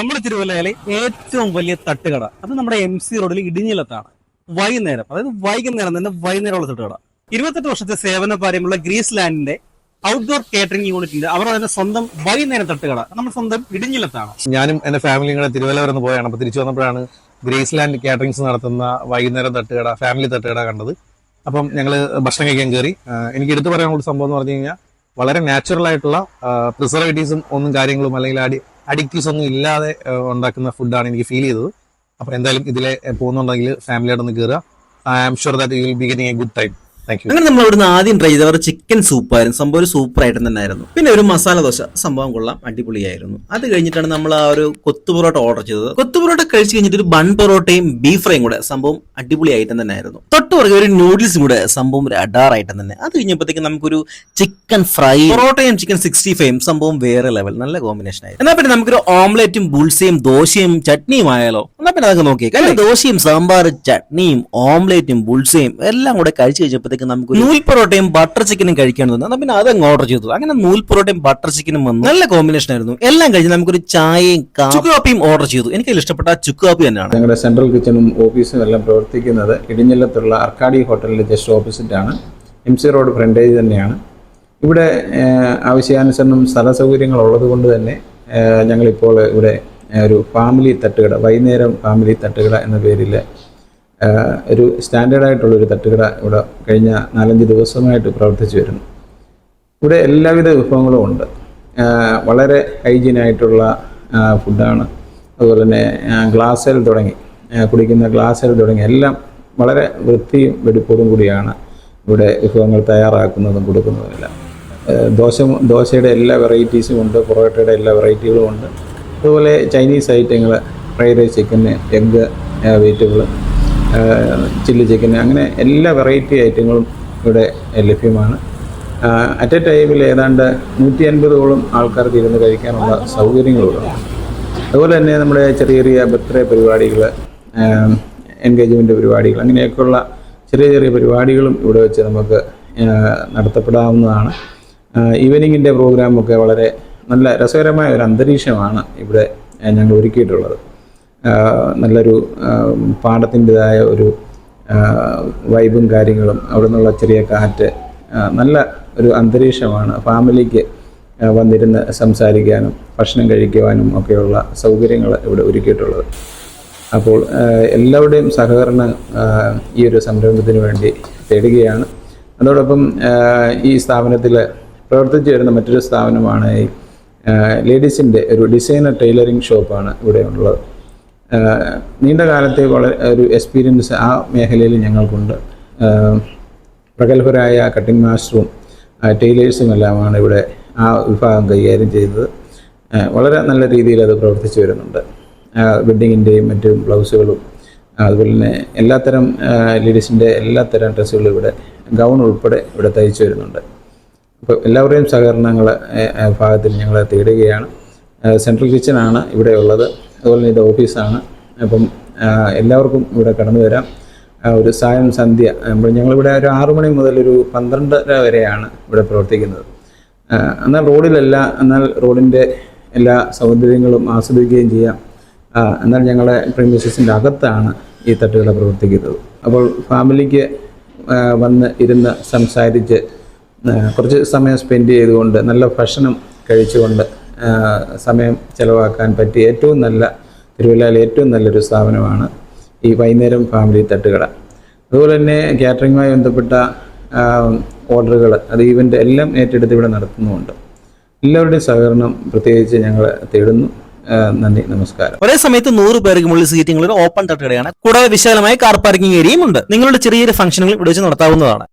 നമ്മുടെ തിരുവല്ലയിലെ ഏറ്റവും വലിയ തട്ടുകട. അത് നമ്മുടെ എം സി റോഡിൽ ഇടിഞ്ഞിലത്താണ്. വൈകുന്നേരം. അതായത് വൈകുന്നേരം തന്നെ വൈകുന്നേരമുള്ള തട്ടുകട. ഇരുപത്തെട്ട് വർഷത്തെ സേവന പാര്യമുള്ള ഗ്രീസ് ലാൻഡിന്റെ ഔട്ട്ഡോർ കേറ്ററിംഗ് യൂണിറ്റിന്റെ അവർ അതിന്റെ സ്വന്തം വൈകുന്നേരം തട്ടുകട. നമ്മൾ സ്വന്തം ഇടിഞ്ഞിലത്താണ്. ഞാനും എന്റെ ഫാമിലിയും കൂടെ തിരുവല്ല വരെ ഒന്ന് പോയാണ്. അപ്പൊ തിരിച്ചു വന്നപ്പോഴാണ് ഗ്രീസ് ലാൻഡ് കാറ്ററിംഗ്സ് നടത്തുന്ന വൈകുന്നേരം തട്ടുകട ഫാമിലി തട്ടുകട കണ്ടത്. അപ്പം ഞങ്ങൾ ഭക്ഷണം കഴിക്കാൻ കയറി എനിക്ക് എടുത്തു പറയാനുള്ള സംഭവം എന്ന് പറഞ്ഞു കഴിഞ്ഞാൽ വളരെ നാച്ചുറൽ ആയിട്ടുള്ള പ്രിസർവേറ്റീവ്സും ഒന്നും കാര്യങ്ങളും അല്ലെങ്കിൽ അടി അഡിക്റ്റീവ്സ് ഒന്നും ഇല്ലാതെ ഉണ്ടാക്കുന്ന ഫുഡാണ് എനിക്ക് ഫീൽ ചെയ്തത്. അപ്പൊ എന്തായാലും ഇതിലെ പോകുന്നുണ്ടെങ്കിൽ ഫാമിലിയോടൊന്ന് കയറുക I am sure that you will be getting a good time thank you അങ്ങനെ നമ്മൾ അവിടുന്ന് ആദ്യം ട്രൈ ചെയ്തവർ ചിക്കൻ സൂപ്പായിരുന്നു സംഭവം ഒരു സൂപ്പർ ആയിട്ട് തന്നെ ആയിരുന്നു പിന്നെ ഒരു മസാല ദോശ. സംഭവം കൊള്ളാം. അടിപൊളിയായിരുന്നു. അത് കഴിഞ്ഞിട്ടാണ് നമ്മൾ ആ ഒരു കൊത്തു പൊറോട്ട ഓർഡർ ചെയ്തത്. കൊത്തു പൊറോട്ട കഴിച്ച് കഴിഞ്ഞിട്ട് ഒരു ബൺ പൊറോട്ടയും ബീഫ് ഫ്രൈയും കൂടെ. സംഭവം അടിപൊളി ഐറ്റം തന്നെ ആയിരുന്നു തൊട്ട് പുറകെ ഒരു നൂഡിൽസും കൂടെ. സംഭവം ഒരു അഡാർ ഐറ്റം തന്നെ. അത് കഴിഞ്ഞപ്പോഴത്തേക്ക് നമുക്കൊരു ചിക്കൻ ഫ്രൈ പൊറോട്ടയും ചിക്കൻ സിക്സ്റ്റി ഫൈവും സംഭവം വേറെ ലെവൽ നല്ല കോമ്പിനേഷൻ ആയിരുന്നു. എന്നാൽ പിന്നെ നമുക്കൊരു ഓംലെറ്റും ബുൾസയും ദോശയും ചട്നിയും ആയാലോ? എന്നാൽ പിന്നെ അതൊക്കെ നോക്കിയേക്കാം ദോശയും സാമ്പാർ ചട്നിയും ഓംലെറ്റും ബുൾസയും എല്ലാം കൂടെ കഴിച്ചു കഴിഞ്ഞപ്പോഴത്തേക്ക് നമുക്ക് നൂൽ പൊറോട്ടയും ബട്ടർ ചിക്കനും കഴിക്കാൻ തോന്നുന്നു പിന്നെ അതങ്ങ് ഓർഡർ ചെയ്തു? അങ്ങനെ നൂൽ പൊറോട്ടയും ബട്ടർ ചിക്കനും വന്നു. നല്ല കോമ്പിനേഷൻ ആയിരുന്നു. എല്ലാം കഴിഞ്ഞ് നമുക്കൊരു ചായയും ചുക്ക് കാപ്പിയും ഓർഡർ ചെയ്തു. എനിക്ക് ഇഷ്ടപ്പെട്ട ആ ചുക്ക് കാപ്പി തന്നെയാണ്. ഞങ്ങളുടെ സെൻട്രൽ കിച്ചണും ഓഫീസും എല്ലാം പ്രവർത്തിക്കുന്നത് ഇടിഞ്ഞല്ലത്തുള്ള അർക്കാടി ഹോട്ടലിൽ ജസ്റ്റ് ഓപ്പോസിറ്റ് ആണ്. എം സി റോഡ് ഫ്രണ്ടേജ് തന്നെയാണ്. ഇവിടെ ആവശ്യാനുസരണം സ്ഥല സൗകര്യങ്ങൾ ഉള്ളത് കൊണ്ട് തന്നെ ഞങ്ങളിപ്പോൾ ഇവിടെ ഒരു ഫാമിലി തട്ടുകട വൈകുന്നേരം ഫാമിലി തട്ടുകട എന്ന പേരിൽ ഒരു സ്റ്റാൻഡേർഡായിട്ടുള്ളൊരു തട്ടുകട ഇവിടെ കഴിഞ്ഞ നാലഞ്ച് ദിവസമായിട്ട് പ്രവർത്തിച്ചു വരുന്നു. ഇവിടെ എല്ലാവിധ വിഭവങ്ങളും ഉണ്ട്. വളരെ ഹൈജീനായിട്ടുള്ള ഫുഡാണ്. അതുപോലെ തന്നെ ഗ്ലാസ്സിൽ തുടങ്ങി. കുടിക്കുന്ന ഗ്ലാസ്സിൽ തുടങ്ങി. എല്ലാം വളരെ വൃത്തിയും വെടിപ്പോടും കൂടിയാണ് ഇവിടെ വിഭവങ്ങൾ തയ്യാറാക്കുന്നതും കൊടുക്കുന്നതും എല്ലാം ദോശ ദോശയുടെ എല്ലാ വെറൈറ്റീസും ഉണ്ട് പൊറോട്ടയുടെ എല്ലാ വെറൈറ്റികളും ഉണ്ട്. അതുപോലെ ചൈനീസ് ഐറ്റങ്ങൾ fried rice chicken egg vegetable chilli chicken അങ്ങനെ എല്ലാ വെറൈറ്റി ഐറ്റങ്ങളും ഇവിടെ ലഭ്യമാണ്. അറ്റ് എ ടൈമിൽ ഏതാണ്ട് നൂറ്റി അൻപതോളം ആൾക്കാർക്ക് ഇരുന്ന് കഴിക്കാനുള്ള സൗകര്യങ്ങളുണ്ട്. അതുപോലെ തന്നെ നമ്മുടെ ചെറിയ ചെറിയ ബർത്ത്ഡേ പരിപാടികൾ എൻഗേജ്മെന്റ് പരിപാടികൾ അങ്ങനെയൊക്കെയുള്ള ചെറിയ ചെറിയ പരിപാടികളും ഇവിടെ വെച്ച് നമുക്ക് നടത്തപ്പെടാവുന്നതാണ്. ഈവനിങ്ങിന്റെ പ്രോഗ്രാമൊക്കെ വളരെ നല്ല രസകരമായ ഒരു അന്തരീക്ഷമാണ് ഇവിടെ ഞങ്ങൾ ഒരുക്കിയിട്ടുള്ളത്. നല്ലൊരു പാടത്തിന്റെതായ ഒരു വൈബും കാര്യങ്ങളും അവിടെ നിന്നുള്ള ചെറിയ കാറ്റ് നല്ല ഒരു അന്തരീക്ഷമാണ്. ഫാമിലിക്ക് വന്നിരുന്ന് സംസാരിക്കാനും ഭക്ഷണം കഴിക്കുവാനും ഒക്കെയുള്ള സൗകര്യങ്ങൾ ഇവിടെ ഒരുക്കിയിട്ടുള്ളത്. അപ്പോൾ എല്ലാവരുടെയും സഹകരണം ഈ ഒരു സംരംഭത്തിന് വേണ്ടി തേടുകയാണ്. അതോടൊപ്പം ഈ സ്ഥാപനത്തിൽ പ്രവർത്തിച്ചു വരുന്ന മറ്റൊരു സ്ഥാപനമാണ് ഈ ലേഡീസിന്റെ ഒരു ഡിസൈനർ ടൈലറിംഗ് ഷോപ്പാണ് ഇവിടെ ഉള്ളത് നീണ്ട കാലത്തെ വളരെ ഒരു എക്സ്പീരിയൻസ് ആ മേഖലയിൽ ഞങ്ങൾക്കുണ്ട്. പ്രഗത്ഭരായ കട്ടിംഗ് മാസ്റ്ററും ടൈലേഴ്സും എല്ലാമാണ് ഇവിടെ ആ വിഭാഗം കൈകാര്യം ചെയ്തത്. വളരെ നല്ല രീതിയിൽ അത് പ്രവർത്തിച്ചു വരുന്നുണ്ട്. വെഡ്ഡിങ്ങിന്റെയും മറ്റും ബ്ലൗസുകളും അതുപോലെ തന്നെ എല്ലാത്തരം ലേഡീസിന്റെ എല്ലാത്തരം ഡ്രസ്സുകളും ഇവിടെ ഗൗൺ ഉൾപ്പെടെ ഇവിടെ തയ്ച്ചു വരുന്നുണ്ട്. അപ്പോൾ എല്ലാവരുടെയും സഹകരണങ്ങൾ ഭാഗത്തിൽ ഞങ്ങൾ തേടുകയാണ്. സെൻട്രൽ കിച്ചനാണ് ഇവിടെ ഉള്ളത്. അതുപോലെ ഇത് ഓഫീസാണ്. അപ്പം എല്ലാവർക്കും ഇവിടെ കടന്നു വരാം. ഒരു സായം സന്ധ്യ ഞങ്ങളിവിടെ ഒരു ആറു മണി മുതൽ ഒരു പന്ത്രണ്ടര വരെയാണ് ഇവിടെ പ്രവർത്തിക്കുന്നത്. എന്നാൽ റോഡിലല്ല എന്നാൽ റോഡിന്റെ എല്ലാ സൗകര്യങ്ങളും ആസ്വദിക്കുകയും ചെയ്യാം. എന്നാൽ ഞങ്ങളെ പ്രീമിയസിന്റെ അകത്താണ് ഈ തട്ടുകട പ്രവർത്തിക്കുന്നത്. അപ്പോൾ ഫാമിലിക്ക് വന്ന് ഇരുന്ന് സംസാരിച്ച് കുറച്ച് സമയം സ്പെൻഡ് ചെയ്തുകൊണ്ട് നല്ല ഭക്ഷണം കഴിച്ചുകൊണ്ട് സമയം ചിലവാക്കാൻ പറ്റിയ ഏറ്റവും നല്ല തിരുവല്ലയിൽ ഏറ്റവും നല്ലൊരു സ്ഥാപനമാണ് ഈ വൈകുന്നേരം ഫാമിലി തട്ടുകട. അതുപോലെ തന്നെ കാറ്ററിങ്ങുമായി ബന്ധപ്പെട്ട ഓർഡറുകൾ അത് ഈവന്റ് എല്ലാം ഏറ്റെടുത്ത് ഇവിടെ നടത്തുന്നുമുണ്ട്. എല്ലാവരുടെയും സഹകരണം പ്രത്യേകിച്ച് ഞങ്ങൾ തേടുന്നു. നന്ദി നമസ്കാരം. ഒരേ സമയത്ത് നൂറ് പേർക്ക് മുകളിൽ സീറ്റിംഗുള്ള ഓപ്പൺ തട്ടുകടയാണ്. കൂടാതെ വിശാലമായ കാർ പാർക്കിംഗ് ഏരിയയും ഉണ്ട്. നിങ്ങളുടെ ചെറിയൊരു ഫംഗ്ഷനുകൾ ഇവിടെ വെച്ച് നടത്താവുന്നതാണ്.